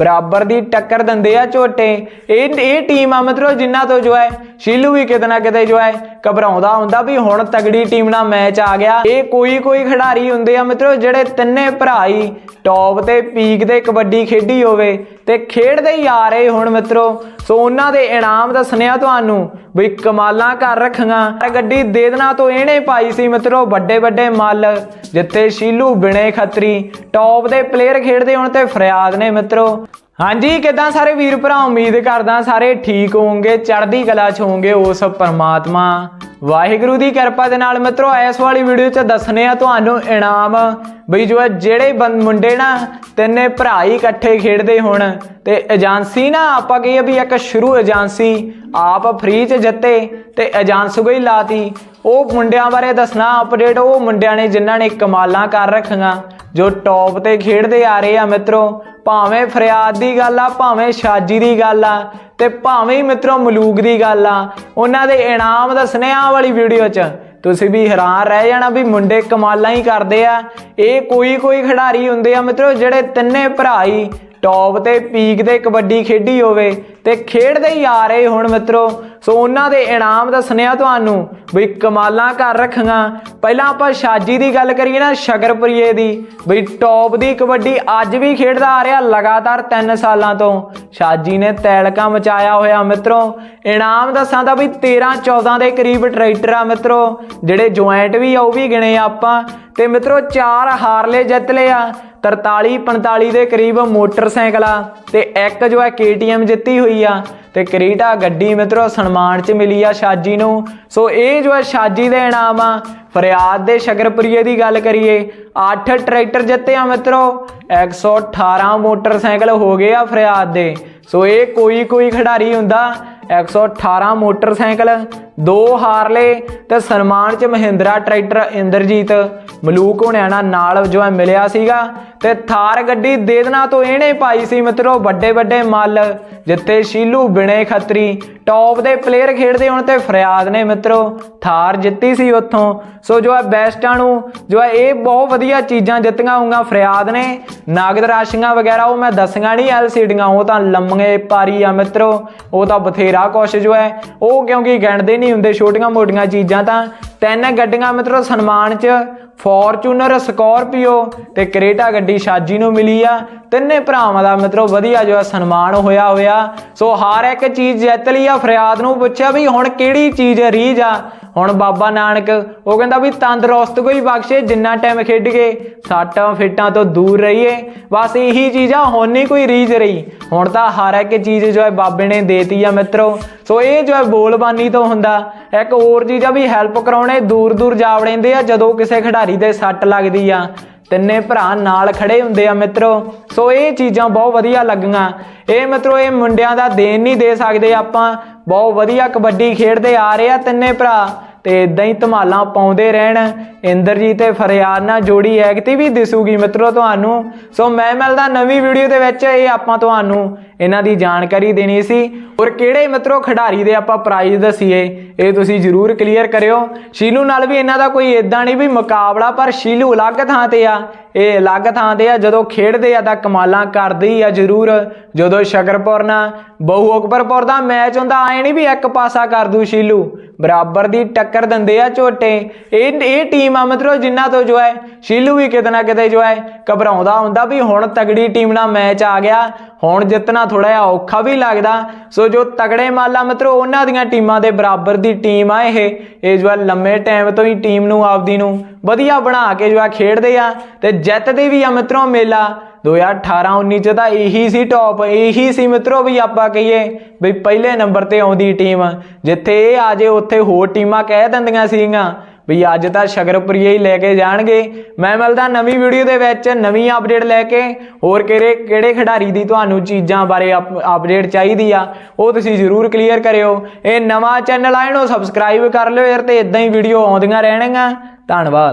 ਬਰਾਬਰ ਦੀ ਟੱਕਰ ਦਿੰਦੇ ਆ ਝੋਟੇ। ਇਹ ਇਹ ਟੀਮ ਆ ਮਤਲਬ ਜਿਨ੍ਹਾਂ ਤੋਂ ਜੋ ਹੈ ਸ਼ੀਲੂ ਵੀ ਕਿਤੇ ਨਾ ਕਿਤੇ ਜੋ ਹੈ ਘਬਰਾਉਂਦਾ ਹੁੰਦਾ ਵੀ ਹੁਣ ਤਗੜੀ ਟੀਮ ਨਾਲ ਮੈਚ ਆ ਗਿਆ। ਇਹ ਕੋਈ ਕੋਈ ਖਿਡਾਰੀ ਹੁੰਦੇ ਆ ਮਤਲਬ ਜਿਹੜੇ ਤਿੰਨੇ ਭਰਾ ਹੀ ਟੌਪ ਤੇ ਪੀਕ ਤੇ ਕਬੱਡੀ ਖੇਡੀ ਹੋਵੇ ਤੇ ਖੇਡਦੇ ਹੀ ਆ ਰਹੇ ਹੁਣ ਮਿੱਤਰੋ ਸੋ ਉਹਨਾਂ ਦੇ ਇਨਾਮ ਦੱਸਣੇ ਤੁਹਾਨੂੰ ਵੀ ਕਮਾਲਾਂ ਕਰ ਰੱਖੀਆਂ। ਗੱਡੀ ਦੇ ਦੇਣਾ ਤੋਂ ਇਹਨੇ ਪਾਈ ਸੀ ਮਿੱਤਰੋ, ਵੱਡੇ ਵੱਡੇ ਮੱਲ, ਜਿੱਥੇ ਸ਼ੀਲੂ ਬਿਨੇ ਖੱਤਰੀ ਟੌਪ ਦੇ ਪਲੇਅਰ ਖੇਡਦੇ ਹੁਣ ਤੇ ਫਰਿਆਦ ਨੇ ਮਿੱਤਰੋ। ਹਾਂਜੀ, ਕਿਦਾਂ ਸਾਰੇ ਵੀਰ ਭਰਾ? ਉਮੀਦ ਕਰਦਾ ਸਾਰੇ ਠੀਕ ਹੋਵੋਗੇ, ਚੜ੍ਹਦੀ ਕਲਾ ਚ ਹੋਵੋਗੇ ਉਸ ਪਰਮਾਤਮਾ। ਵਾਹਿਗੁਰੂ ਦੀ ਕਿਰਪਾ ਦੇ ਨਾਲ ਮਿੱਤਰੋ, ਇਸ ਵਾਲੀ ਵੀਡੀਓ 'ਚ ਦੱਸਨੇ ਆ ਤੁਹਾਨੂੰ ਇਨਾਮ। ਬਈ ਜੋ ਜਿਹੜੇ ਮੁੰਡੇ ਨਾ ਤਿੰਨੇ ਭਰਾ ਹੀ ਇਕੱਠੇ ਖੇਡਦੇ ਹੋਣ, ਤੇ ਏਜੰਸੀ ਨਾ ਆਪਾਂ ਕਹੀਏ ਵੀ ਇੱਕ ਸ਼ੁਰੂ ਏਜੰਸੀ, ਆਪ ਫ੍ਰੀ 'ਚ ਜਿੱਤੇ ਤੇ ਏਜੰਸੀ ਕੋਈ ਲਾਤੀ। ਉਹ ਮੁੰਡਿਆਂ ਬਾਰੇ ਦੱਸਣਾ ਅਪਡੇਟ ਉਹ ਮੁੰਡਿਆਂ ਨੇ ਜਿਨ੍ਹਾਂ ਨੇ ਕਮਾਲਾਂ ਕਰ ਰੱਖੀਆਂ, ਜੋ ਟੌਪ ਤੇ ਖੇਡਦੇ ਆ ਰਹੇ ਆ ਮਿੱਤਰੋ। ਭਾਵੇਂ ਫਰਿਆਦ ਦੀ ਗੱਲ ਆ, ਭਾਵੇਂ ਸ਼ਾਜੀ ਦੀ ਗੱਲ ਆ ਤੇ ਭਾਵੇਂ ਹੀ ਮਿੱਤਰੋ ਮਲੂਕ ਦੀ ਗੱਲ ਆ, ਉਹਨਾਂ ਦੇ ਇਨਾਮ ਦੱਸਣੇ ਆ ਵਾਲੀ ਵੀਡੀਓ 'ਚ ਤੁਸੀਂ ਵੀ ਹੈਰਾਨ ਰਹਿ ਜਾਣਾ ਵੀ ਮੁੰਡੇ ਕਮਾਲਾਂ ਹੀ ਕਰਦੇ ਆ। ਇਹ ਕੋਈ ਕੋਈ ਖਿਡਾਰੀ ਹੁੰਦੇ ਆ ਮਿੱਤਰੋ ਜਿਹੜੇ ਤਿੰਨੇ ਭਰਾ ਹੀ ਟੌਪ ਤੇ ਪੀਕ ਤੇ ਕਬੱਡੀ ਖੇਡੀ ਹੋਵੇ ਤੇ ਖੇਡਦੇ ਹੀ ਆ ਰਹੇ ਹੁਣ ਮਿੱਤਰੋ। ਸੋ ਉਹਨਾਂ ਦੇ ਇਨਾਮ ਦੱਸਣੇ ਆ ਤੁਹਾਨੂੰ ਬਈ ਕਮਾਲਾਂ ਘਰ ਰੱਖੀਆਂ ਪਹਿਲਾਂ ਆਪਾਂ ਸ਼ਾਜੀ ਦੀ ਗੱਲ ਕਰੀਏ ਨਾ, ਸ਼ਗਰਪੁਰੀਏ ਦੀ ਬਈ ਟੌਪ ਦੀ ਕਬੱਡੀ ਅੱਜ ਵੀ ਖੇਡਦਾ ਆ ਰਿਹਾ ਲਗਾਤਾਰ 3 ਸਾਲਾਂ ਤੋਂ। ਸ਼ਾਜੀ ਨੇ ਤੈਲਕਾ ਮਚਾਇਆ ਹੋਇਆ ਮਿੱਤਰੋ। ਇਨਾਮ ਦੱਸਾਂ ਤਾਂ ਵੀ 13 14 ਦੇ ਕਰੀਬ ਟਰੈਕਟਰ ਆ ਮਿੱਤਰੋ। ਜਿਹੜੇ ਜੁਆਇੰਟ ਵੀ ਆ, ਉਹ ਵੀ ਗਿਣੇ ਆਪਾਂ। ਤੇ ਮਿੱਤਰੋ, ਚਾਰ ਹਾਰਲੇ ਜਿੱਤ ਲਏ ਆ। 43 45 ਦੇ ਕਰੀਬ ਮੋਟਰਸਾਈਕਲ ਆ ਤੇ ਇੱਕ ਜੋ ਹੈ KTM ਜਿੱਤੀ ਹੋਈ ਆ। ਤੇ ਕਰੀਟਾ ਗੱਡੀ ਮਿੱਤਰੋ, ਸਨਮਾਨ ਚ ਮਿਲੀ ਆ ਸ਼ਾਜੀ ਨੂੰ। ਸੋ ਇਹ ਜੋ ਹੈ ਸ਼ਾਜੀ ਦੇ ਇਨਾਮ ਆ। ਫਰਿਆਦ ਦੇ ਸ਼ਗਰਪੁਰੀਏ ਦੀ ਗੱਲ ਕਰੀਏ 8 ਟਰੈਕਟਰ ਜਿੱਤੇ ਆ ਮਿੱਤਰੋ 118 ਮੋਟਰਸਾਈਕਲ ਹੋ ਗਏ ਆ ਫਰਿਆਦ ਦੇ। ਸੋ ਇਹ ਕੋਈ ਕੋਈ ਖਿਡਾਰੀ ਹੁੰਦਾ 118 ਮੋਟਰਸਾਈਕਲ, ਦੋ ਹਾਰਲੇ ਤੇ ਸਨਮਾਨ ਚ ਮਹਿੰਦਰਾ ਟਰੈਕਟਰ ਇੰਦਰਜੀਤ। ਮਲੂਕ ਹੋਣਿਆਣਾ ਨਾਲ ਜੋ ਹੈ ਮਿਲਿਆ ਸੀਗਾ ਤੇ ਥਾਰ ਗੱਡੀ ਦੇ ਤੋਂ ਇਹਨੇ ਪਾਈ ਸੀ ਮਿੱਤਰੋ ਵੱਡੇ ਵੱਡੇ ਮੱਲ, ਜਿੱਥੇ ਸ਼ੀਲੂ ਬਿਨੇ ਖੱਤਰੀ, ਟੌਪ ਦੇ ਪਲੇਅਰ ਖੇਡਦੇ ਹੁਣ ਤੇ ਫਰਿਆਦ ਨੇ ਮਿੱਤਰੋ, ਥਾਰ ਜਿੱਤੀ ਸੀ ਉੱਥੋਂ। ਸੋ ਜੋ ਹੈ ਬੈਸਟਾਂ ਨੂੰ, ਜੋ ਹੈ ਇਹ ਬਹੁਤ ਵਧੀਆ ਚੀਜ਼ਾਂ ਜਿੱਤੀਆਂ ਹੋਊਗਾ, ਫਰਿਆਦ ਨੇ। ਨਗਦ ਰਾਸ਼ੀਆਂ ਵਗੈਰਾ ਉਹ ਮੈਂ ਦੱਸੀਆਂ ਨਹੀਂ ਐਲਸੀਡੀਆਂ ਉਹ ਤਾਂ ਲੰਮੇ ਪਾਰੀ ਆ ਮਿੱਤਰੋ। ਉਹ ਤਾਂ ਬਥੇਰਾ ਕੁਛ ਜੋ ਹੈ ਉਹ ਕਿਉਂਕਿ ਗਿਣਦੇ ਨਹੀਂ ਹੁੰਦੇ ਛੋਟੀਆਂ ਮੋਟੀਆਂ ਚੀਜ਼ਾਂ ਤਾਂ। ਤਿੰਨ ਗੱਡੀਆਂ ਮਿੱਤਰੋ ਸਨਮਾਨ ਚ ਫੋਰਚੂਨਰ ਸਕੋਰਪੀਓ ਤੇ ਕਰੇਟਾ ਗੱਡੀ ਸ਼ਾਜੀ ਨੂੰ ਮਿਲੀ ਆ। ਤਿੰਨੇ ਭਰਾਵਾਂ ਦਾ ਮਿੱਤਰੋ ਵਧੀਆ ਜੋ ਹੈ ਸਨਮਾਨ ਹੋਇਆ ਹੋਇਆ। ਸੋ ਹਰ ਇੱਕ ਚੀਜ਼ ਜਿੱਤ ਲਈ ਆ, ਫਰਿਆਦ ਨੂੰ ਪੁੱਛਿਆ ਵੀ ਹੁਣ ਕਿਹੜੀ ਚੀਜ਼ ਰੀਝ ਆ। ਹੁਣ ਬਾਬਾ ਨਾਨਕ, ਉਹ ਕਹਿੰਦਾ ਵੀ ਤੰਦਰੁਸਤ ਕੋਈ ਬਖਸ਼ੇ, ਜਿੰਨਾ ਟਾਈਮ ਖੇਡ ਕੇ ਸੱਟਾਂ ਫਿੱਟਾਂ ਤੋਂ ਦੂਰ ਰਹੀਏ। ਬਸ ਇਹੀ ਚੀਜ਼ ਆ, ਹੁਣ ਨਹੀਂ ਕੋਈ ਰੀਝ ਰਹੀ। ਹੁਣ ਤਾਂ ਹਰ ਇੱਕ ਚੀਜ਼ ਜੋ ਹੈ ਬਾਬੇ ਨੇ ਦੇਤੀ ਆ ਮਿੱਤਰੋ। ਸੋ ਇਹ ਜੋ ਹੈ ਬੋਲਬਾਨੀ ਤੋਂ ਹੁੰਦਾ ਇੱਕ ਹੋਰ ਚੀਜ਼ ਆ ਵੀ ਹੈਲਪ ਕਰਾਉਣੇ, ਦੂਰ ਦੂਰ ਜਾ ਵੜੇਂਦੇ ਆ, ਜਦੋਂ ਕਿਸੇ ਖਿਡਾਰੀ ਦੇ ਸੱਟ ਲੱਗਦੀ ਆ। ਤਿੰਨੇ ਭਰਾ ਨਾਲ ਖੜੇ ਹੁੰਦੇ ਆ ਮਿੱਤਰੋ। ਸੋ ਇਹ ਚੀਜ਼ਾਂ ਬਹੁਤ ਵਧੀਆ ਲੱਗੀਆਂ। ਇਹ ਮਿੱਤਰੋ, ਇਹ ਮੁੰਡਿਆਂ ਦਾ ਦੇਣ ਨਹੀਂ ਦੇ ਸਕਦੇ ਆਪਾਂ। ਬਹੁਤ ਵਧੀਆ ਕਬੱਡੀ ਖੇਡਦੇ ਆ ਰਹੇ ਆ ਤਿੰਨੇ ਭਰਾ। ਤੇ ਇਦਾਂ ਹੀ ਧਮਾਲਾਂ ਪਾਉਂਦੇ ਰਹਿਣ। ਇੰਦਰਜੀਤ ਤੇ ਫਰਿਆਦ ਨਾਲ ਜੋੜੀ ਐਕਟੀ ਵੀ ਦਿਸੂਗੀ ਮਿੱਤਰੋ ਤੁਹਾਨੂੰ। ਸੋ ਮੈਂ ਮਿਲਦਾ ਨਵੀਂ ਵੀਡੀਓ ਦੇ ਵਿੱਚ, ਇਹ ਆਪਾਂ ਤੁਹਾਨੂੰ ਇਹਨਾਂ ਦੀ ਜਾਣਕਾਰੀ ਦੇਣੀ ਸੀ। ਔਰ ਕਿਹੜੇ ਮਿੱਤਰੋ ਖਿਡਾਰੀ ਦੇ ਆਪਾਂ ਪ੍ਰਾਈਜ਼ ਦਸੀਏ, ਇਹ ਤੁਸੀਂ ਜਰੂਰ ਕਲੀਅਰ ਕਰਿਓ। ਸ਼ੀਲੂ ਨਾਲ ਵੀ ਇਹਨਾਂ ਦਾ ਕੋਈ ਇਦਾਂ ਨਹੀਂ ਵੀ ਮੁਕਾਬਲਾ, ਪਰ ਸ਼ੀਲੂ ਅਲੱਗ ਥਾਂ ਤੇ ਆ। ਇਹ ਅਲੱਗ ਥਾਂ ਤੇ ਆ, ਜਦੋਂ ਖੇਡਦੇ ਆ ਤਾਂ ਕਮਾਲਾਂ ਕਰਦੇ ਹੀ ਆ ਜਰੂਰ। ਜਦੋਂ ਸ਼ਕਰਪੁਰ ਨਾਲ ਬਹੁ ਅਕਬਰਪੁਰ ਦਾ ਮੈਚ ਹੁੰਦਾ ਆਏ ਨਹੀਂ ਵੀ ਇੱਕ ਪਾਸਾ ਕਰ ਦੂ ਸ਼ੀਲੂ। ਬਰਾਬਰ ਦੀ ਟੱਕਰ ਦਿੰਦੇ ਆ ਝੋਟੇ। ਇਹ ਇਹ ਟੀਮ ਆ ਮਤਲਬ ਜਿਨ੍ਹਾਂ ਤੋਂ ਜੋ ਹੈ, ਸ਼ੀਲੂ ਵੀ ਕਿਤੇ ਨਾ ਕਿਤੇ ਜੋ ਹੈ, ਘਬਰਾਉਂਦਾ ਹੁੰਦਾ ਵੀ ਹੁਣ ਤਗੜੀ ਟੀਮ ਨਾਲ ਮੈਚ ਆ ਗਿਆ, ਹੁਣ ਜਿੱਤਣਾ ਥੋੜਾ ਜਿਹਾ ਔਖਾ ਵੀ ਲੱਗਦਾ। ਸੋ ਜੋ ਤਗੜੇ ਮਾਲਾ ਮਤਲਬ ਉਹਨਾਂ ਦੀਆਂ ਟੀਮਾਂ ਦੇ ਬਰਾਬਰ ਦੀ ਟੀਮ ਆ ਇਹ। ਇਹ ਜੋ ਲੰਮੇ ਟਾਈਮ ਤੋਂ ਹੀ ਟੀਮ ਨੂੰ, ਆਪਦੀ ਨੂੰ ਵਧੀਆ ਬਣਾ ਕੇ ਜੋ ਹੈ ਖੇਡਦੇ ਆ। ਤੇ ਜਿੱਤਦੇ ਵੀ ਆ ਮਿੱਤਰੋ ਮੇਲਾ 2018 19 ਚ ਤਾਂ ਇਹੀ ਸੀ ਟੌਪ ਇਹੀ ਸੀ ਮਿੱਤਰੋ ਵੀ ਆਪਾਂ ਕਹੀਏ ਵੀ ਪਹਿਲੇ ਨੰਬਰ ਤੇ ਆਉਂਦੀ ਟੀਮ ਜਿੱਥੇ ਇਹ ਆ ਜੇ ਉੱਥੇ ਹੋਰ ਟੀਮਾਂ ਕਹਿ ਦਿੰਦੀਆਂ ਸੀਗੀਆਂ ਵੀ ਅੱਜ ਤਾਂ ਸ਼ਗਰਪੁਰੀਏ ਹੀ ਲੈ ਕੇ ਜਾਣਗੇ। ਮੈਂ ਮਿਲਦਾ ਨਵੀਂ ਵੀਡੀਓ ਦੇ ਵਿੱਚ, ਨਵੀਂ ਅਪਡੇਟ ਲੈ ਕੇ। ਹੋਰ ਕਿਹੜੇ ਕਿਹੜੇ ਖਿਡਾਰੀ ਦੀ ਤੁਹਾਨੂੰ ਚੀਜ਼ਾਂ ਬਾਰੇ ਅਪਡੇਟ ਚਾਹੀਦੀ ਆ, ਉਹ ਤੁਸੀਂ ਜ਼ਰੂਰ ਕਲੀਅਰ ਕਰਿਓ। ਇਹ ਨਵਾਂ ਚੈਨਲ ਆ, ਇਹਨੂੰ ਸਬਸਕ੍ਰਾਈਬ ਕਰ ਲਿਓ ਯਾਰ ਤੇ ਇਦਾਂ ਹੀ ਵੀਡੀਓ ਆਉਂਦੀਆਂ ਰਹਿਣਗੀਆਂ। ਧੰਨਵਾਦ।